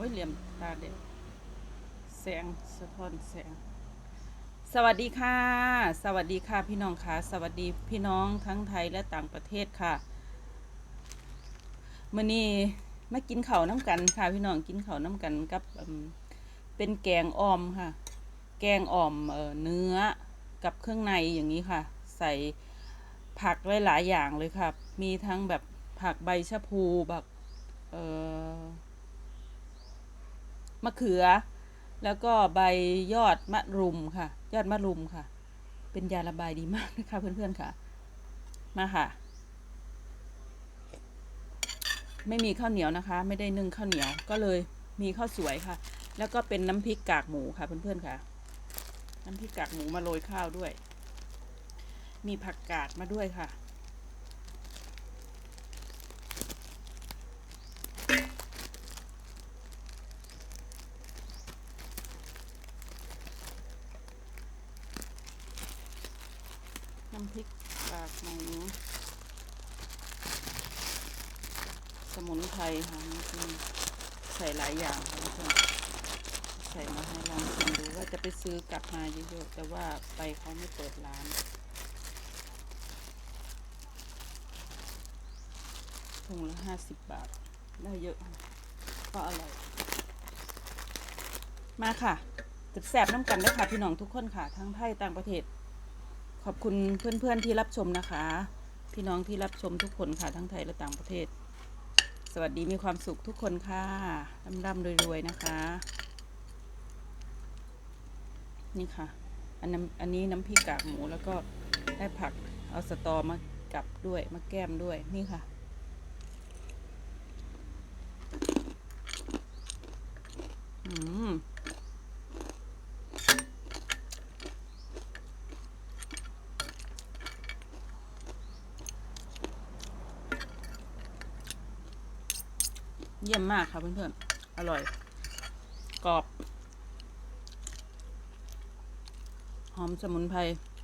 อ้ยเหลี่ยมตาเด็กแสงสะท้อนแสง สวัสดีค่ะ สวัสดีค่ะพี่น้องค่ะ สวัสดีพี่น้องทั้งไทยและต่างประเทศค่ะมื่อนี้มากินข้าวน้ำกันค่ะพี่น้องกินข้าวน้ำกันกับเป็นแกงอ่อมค่ะ แกงอ่อมเออเนื้อกับเครื่องในอย่างนี้ค่ะ ใส่ผักไว้หลายอย่างเลยค่ะ มีทั้งแบบผักใบชะพูแบบเอ่อ มะเขือ แล้วก็ใบยอดมะรุมค่ะ ยอดมะรุมค่ะ เป็นยาระบายดีมากนะคะเพื่อนๆค่ะ มาค่ะ ไม่มีข้าวเหนียวนะคะ ไม่ได้นึ่งข้าวเหนียวก็เลยมีข้าวสวยค่ะ แล้วก็เป็นน้ำพริกกากหมูค่ะเพื่อนๆค่ะ น้ำพริกกากหมูมาโรยข้าวด้วย มีผักกาดมาด้วยค่ะ น้ำพริกกากหมูสมุนไพรค่ะใส่หลายอย่างค่ะทุกคนใส่มาให้ลองชิมดูว่าจะไปซื้อกลับมาเยอะๆแต่ว่าไปเขาไม่เปิดร้านถุงละห้าสิบบาท ได้เยอะ ก็อร่อย มาค่ะจะแสบน้ำกันได้ค่ะ พี่น้องทุกคนค่ะ ทั้งไทยต่างประเทศ ขอบคุณเพื่อนๆที่รับชมนะคะ พี่น้องที่รับชมทุกคนค่ะทั้งไทยและต่างประเทศ สวัสดีมีความสุขทุกคนค่ะร่ำๆรวยๆนะคะ นี่ค่ะ อันน้ำอันนี้น้ำพริกกากหมูแล้วก็ได้ผักเอาสตอมากับด้วยมาแก้มด้วยนี่ค่ะอืม เยี่ยมมากค่ะเพื่อนๆ อร่อย กรอบ หอมสมุนไพร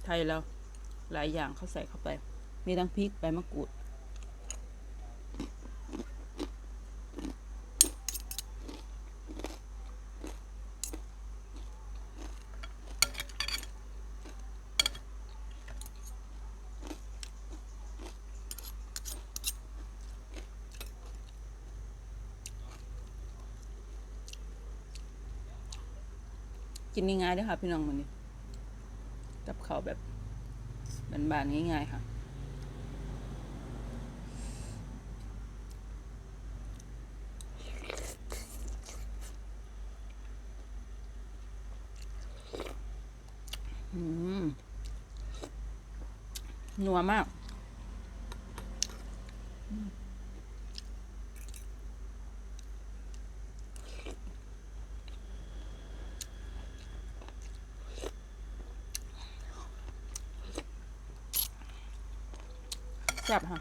ไทยเราหลายอย่างเขาใส่เข้าไป มีทั้งพริกใบมะกรูด กินง่ายๆด้วยค่ะ พี่น้องมันนี้กับเขาวแบบบานๆง่ายๆค่ะอืมนัวมาก แซ่บค่ะ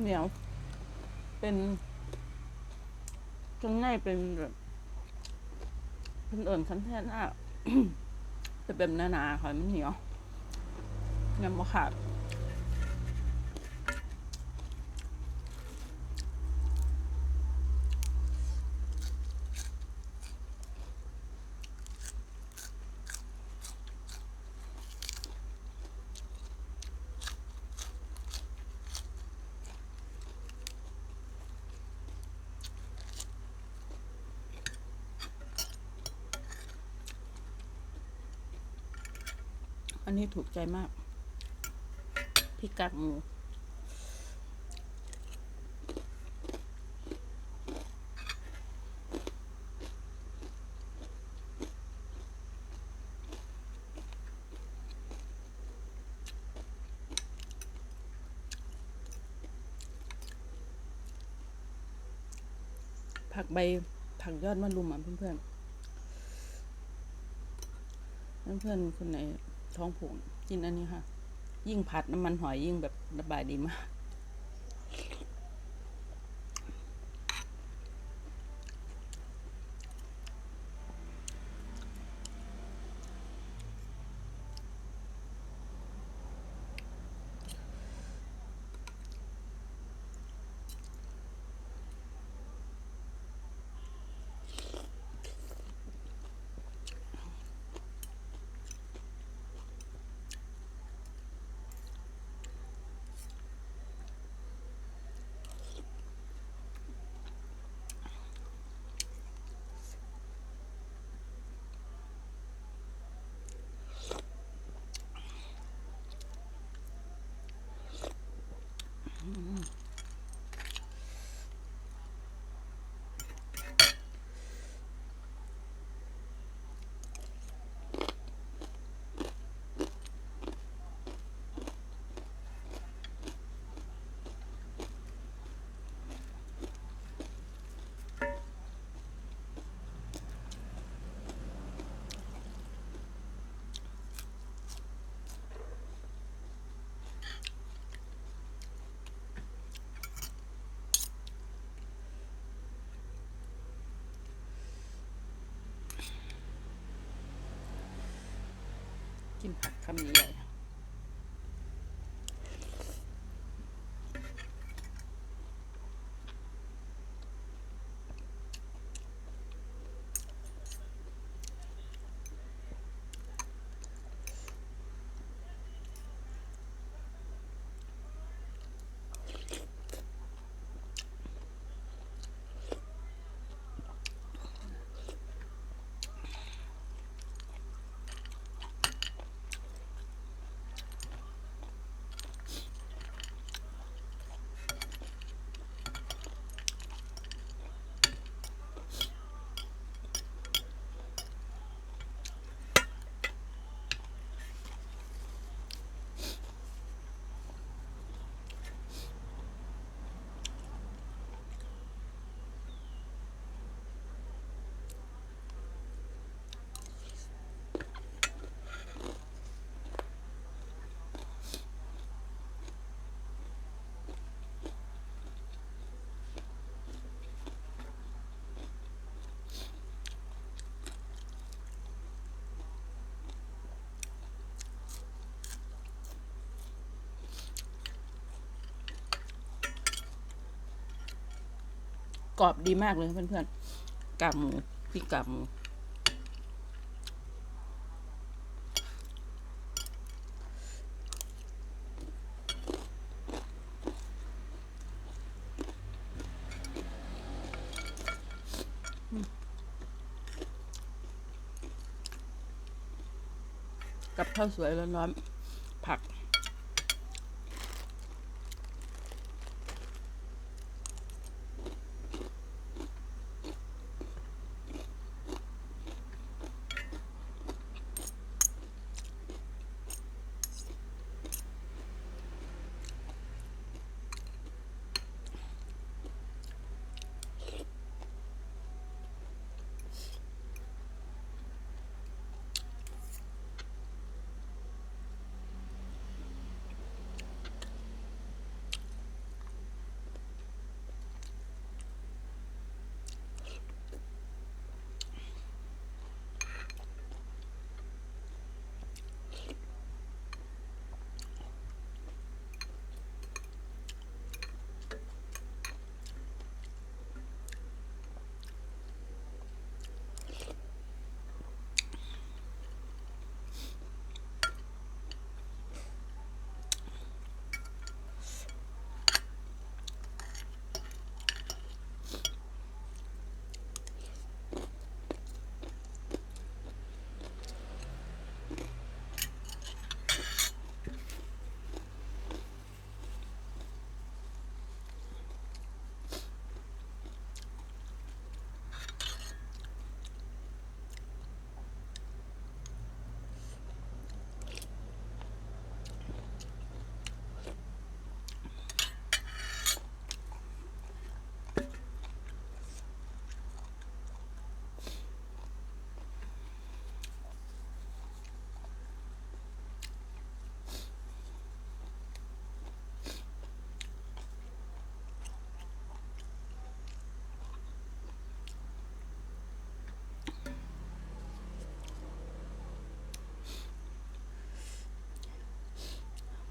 เหนียว เป็นข้างในเป็นแบบเป็นเอิ่นคันแท่หน้าจะเป็นหนาๆค่ะมันเหนียวยังบ่ขาด อันนี้ถูกใจมากพริกกากหมูผักใบผักยอดมะรุมอะเพื่อนๆเพื่อนๆคนไหน ท้องผูกกินอันนี้ค่ะ ยิ่งผัดน้ำมันหอยยิ่งแบบระบายดีมาก กินผักคำใหญ่ กรอบดีมากเลยเพื่อนๆกากหมูพริกกากหมูกับข้าวสวยร้อนๆ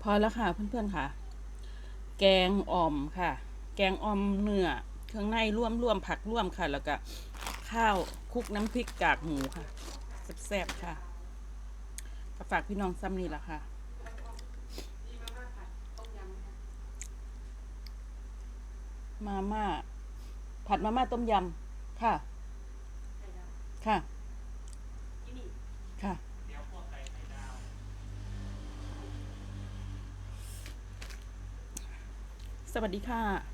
พอแล้วค่ะเพื่อนๆค่ะ แกงอ่อมค่ะ แกงอ่อมเนื้อเครื่องในร่วมร่วมผักร่วมค่ะ แล้วก็ข้าวคลุกน้ำพริกกากหมูค่ะแซ่บๆค่ะก็ฝากพี่น้องซ้ำนี่ละค่ะมาม่าผัดมาม่าต้มยำค่ะ ค่ะ ส วัสดีค่ะ